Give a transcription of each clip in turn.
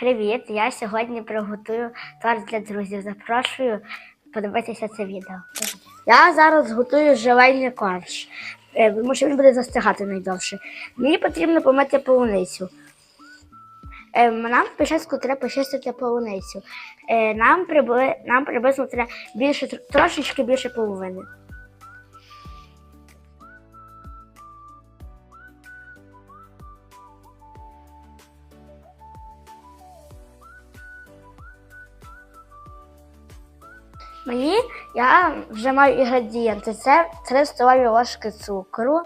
Привіт! Я сьогодні приготую торт для друзів. Запрошую подивитися це відео. Я зараз готую желейний корж, е, тому що він буде застигати найдовше. Мені потрібно помити полуницю. Е, Нам спочатку треба почистити полуницю. Е, Нам, прибли... Нам приблизно треба більше, трошечки більше половини. Мені я вже маю інгредієнти. Це 3 столові ложки цукру,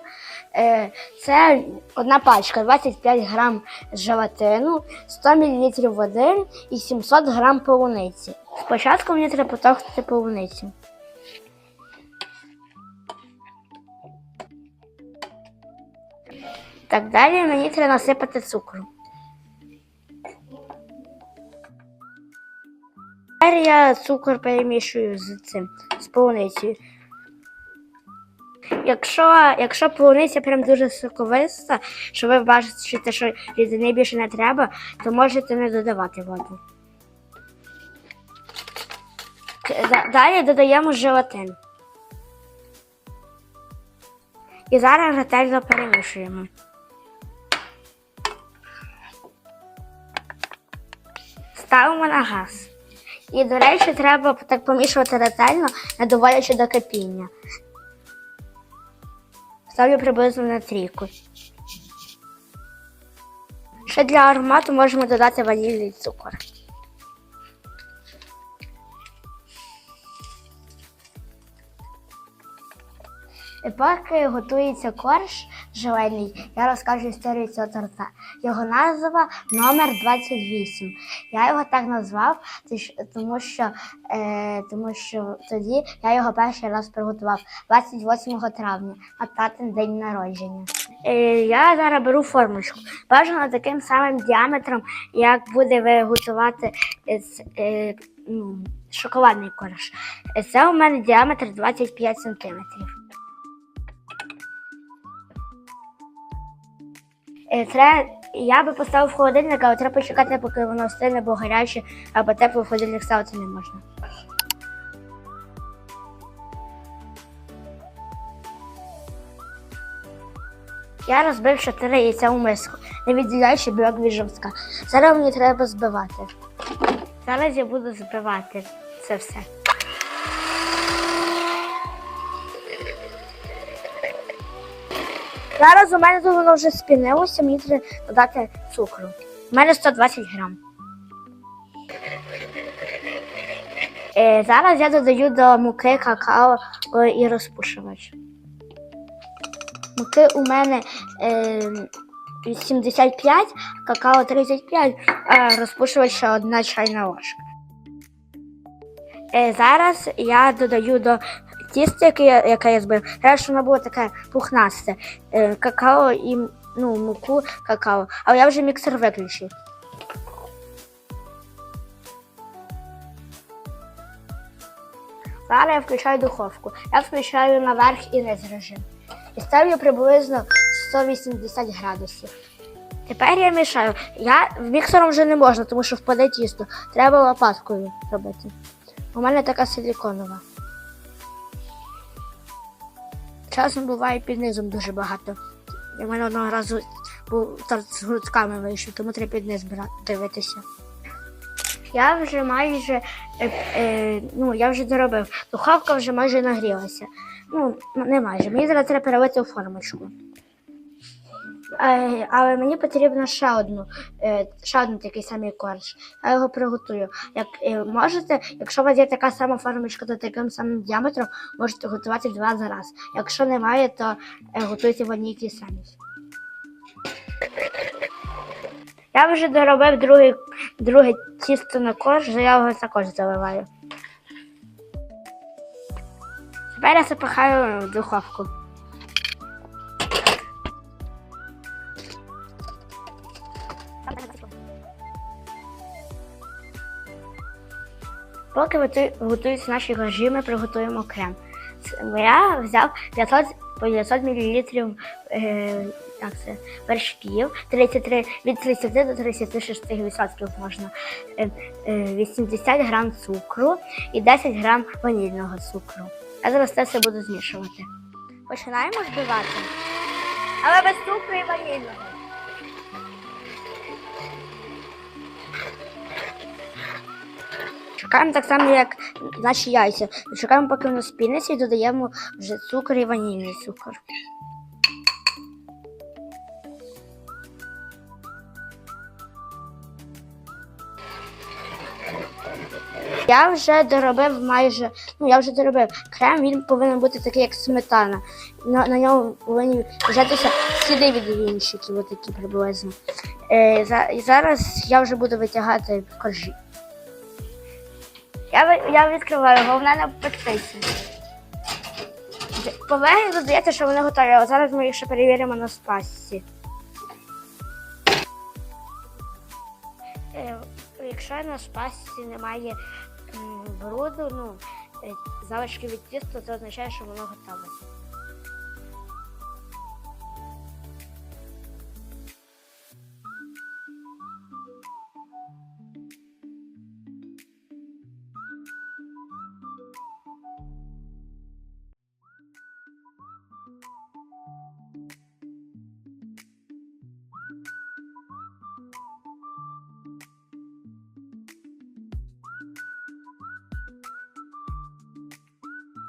е, це одна пачка 25 грам желатину, 100 мл води і 700 грам полуниці. Спочатку мені треба потовкти полуницю. Так далі мені треба насипати цукру. Тепер я цукор перемішую з цим, з полуницею. Якщо, якщо полуниця прям дуже соковиста, що ви бачите, що рідини більше не треба, то можете не додавати воду. Далі додаємо желатин. І зараз ретельно перемішуємо. Ставимо на газ. І, до речі, треба так помішувати ретельно, не доводячи до кипіння. Ставлю приблизно на трійку. Ще для аромату можемо додати ванільний цукор. Поки готується корж желейний, я розкажу історію цього торта. Його назва номер 28. Я його так назвав, тому що, е, тому що тоді я його перший раз приготував 28 травня, на татин день народження. Е, я зараз беру формочку. Бажано таким самим діаметром, як буде ви готувати е, е, ну, шоколадний корж. Це у мене діаметр 25 сантиметрів. Треба, я би поставив в холодильник, але треба почекати, поки воно встигне, бо гаряче, або тепло в холодильник ставити не можна. Я розбив 4 яйця у миску, не відділяючи білок від жовтка. Зараз мені треба збивати. Зараз я буду збивати це все. Зараз у мене тут воно вже спінилося, мені треба додати цукру. У мене 120 грам. Е, зараз я додаю до муки какао і розпушувач. Муки у мене е, 75, какао 35, а розпушувач одна чайна ложка. Е, зараз я додаю до тіста, яке я, яке я збив, треба, щоб воно було таке пухнасте. Какао і ну, муку какао. Але я вже міксер виключив. Зараз я включаю духовку. Я включаю наверх і низ режим. І ставлю приблизно 180 градусів. Тепер я мішаю. Я міксером вже не можна, тому що впаде тісто. Треба лопаткою робити. У мене така силіконова. Часом буває під низом дуже багато. У мене одного разу був старт з грудками вийшов, тому треба під низ дивитися. Я вже майже е, е, ну, я вже доробив. духавка вже майже нагрілася. Ну, не майже. Мені зараз треба перевити у формочку. Але мені потрібно ще одну, е, ще один такий самий корж. Я його приготую. Як е, можете, якщо у вас є така сама формочка до таким самим діаметром, можете готувати два за раз. Якщо немає, то е, готуйте в одній тій самій. Я вже доробив другий, друге тісто на корж, я його також заливаю. Тепер я запихаю в духовку. Поки готуються наші коржі, ми приготуємо крем. Я взяв 500, по 500 мл е, це, вершків, 33, від 30 до 36 відсотків можна, е, е, 80 грам цукру і 10 грам ванільного цукру. Я зараз це все буду змішувати. Починаємо збивати. Але без цукру і ванільного. Чекаємо так само, як наші яйця. Чекаємо, поки воно спіниться і додаємо вже цукор і ванільний цукор. Я вже доробив майже, ну я вже доробив крем, він повинен бути такий, як сметана. На, на ньому повинні вжатися сліди від вінчиків, отакі приблизно. Е, за, і зараз я вже буду витягати коржі. Я, я відкриваю, головне не пектися. По вигляду здається, що вони готові, а зараз ми їх ще перевіримо на спасці. Е, Якщо на спасці немає бруду, ну, е, залишки від тіста, це означає, що воно готове.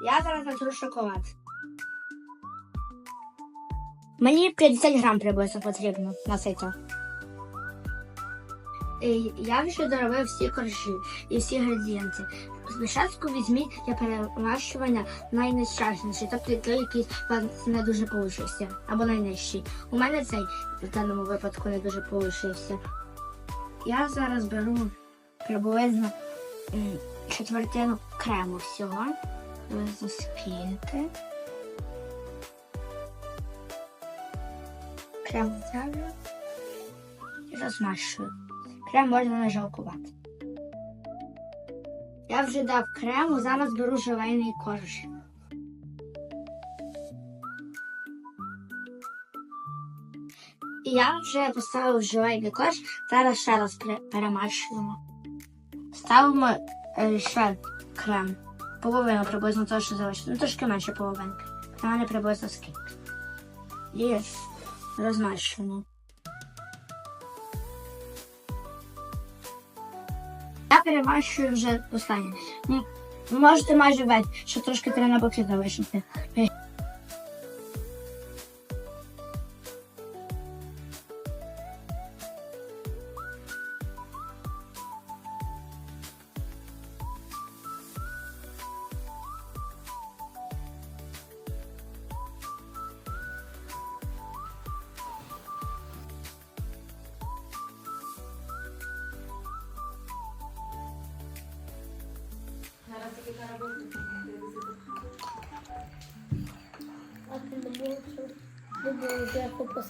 Я зараз натру шоколад. Мені 50 грам приблизно потрібно на цей то. Я вже доробив всі коржі і всі градієнти. Спочатку візьміть для перемащування найнещасніший, тобто той, який вам не дуже получився, або найнижчий. У мене цей в даному випадку не дуже получився. Я зараз беру приблизно четвертину крему всього. Ви заспієте. Крем взяли і розмащую. Крем можна не жалкувати. Я вже дав крему, зараз беру желейний корж. Я вже поставив желейний корж, зараз ще раз пере- перемащуємо. Ставимо е, ще крем. Половину приблизно того, що залишилося. Ну, трошки менше половинки. У мене приблизно скільки. І розмащуємо. Я перемащую вже останнє. Можете майже весь, що трошки треба на боки залишити. Bakın o bu bu bu bu bu